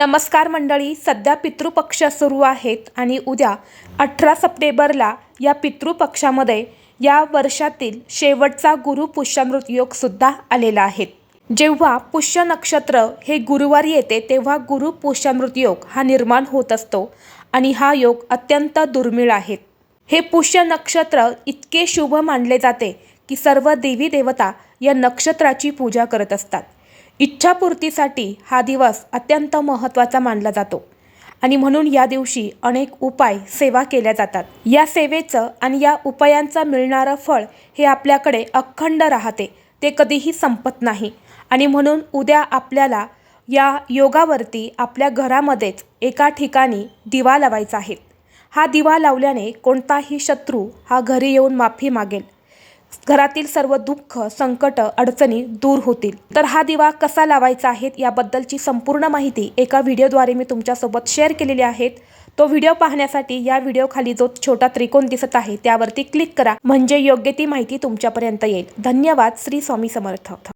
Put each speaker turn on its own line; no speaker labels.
नमस्कार मंडळी सध्या पितृपक्ष सुरू आहेत आणि उद्या अठरा सप्टेंबरला या पितृपक्षामध्ये या वर्षातील शेवटचा गुरु पुष्यामृत योग सुद्धा आलेला आहे. जेव्हा पुष्य नक्षत्र हे गुरुवारी येते तेव्हा गुरु पुष्यामृत योग हा निर्माण होत असतो आणि हा योग अत्यंत दुर्मिळ आहे. हे पुष्य नक्षत्र इतके शुभ मानले जाते की सर्व देवी देवता या नक्षत्राची पूजा करत असतात. इच्छापूर्तीसाठी हा दिवस अत्यंत महत्त्वाचा मानला जातो. आणि म्हणून या दिवशी अनेक उपाय सेवा केल्या जातात. या सेवेचं आणि या उपायांचं मिळणारं फळ हे आपल्याकडे अखंड राहते. ते कधीही संपत नाही. आणि म्हणून उद्या आपल्याला या योगावरती आपल्या घरामध्येच एका ठिकाणी दिवा लावायचा आहे. हा दिवा लावल्याने कोणताही शत्रू हा घरी येऊन माफी मागेल. घरातील सर्व दुःख संकट अडचणी दूर होतील. तर हा दिवा कसा लावायचा आहे याबद्दलची संपूर्ण माहिती एका व्हिडिओद्वारे मी तुमच्यासोबत शेअर केलेली आहेत. तो व्हिडिओ पाहण्यासाठी या व्हिडिओ खाली जो छोटा त्रिकोण दिसत आहे त्यावरती क्लिक करा. म्हणजे योग्य ती माहिती तुमच्यापर्यंत येईल. धन्यवाद. श्री स्वामी समर्थ.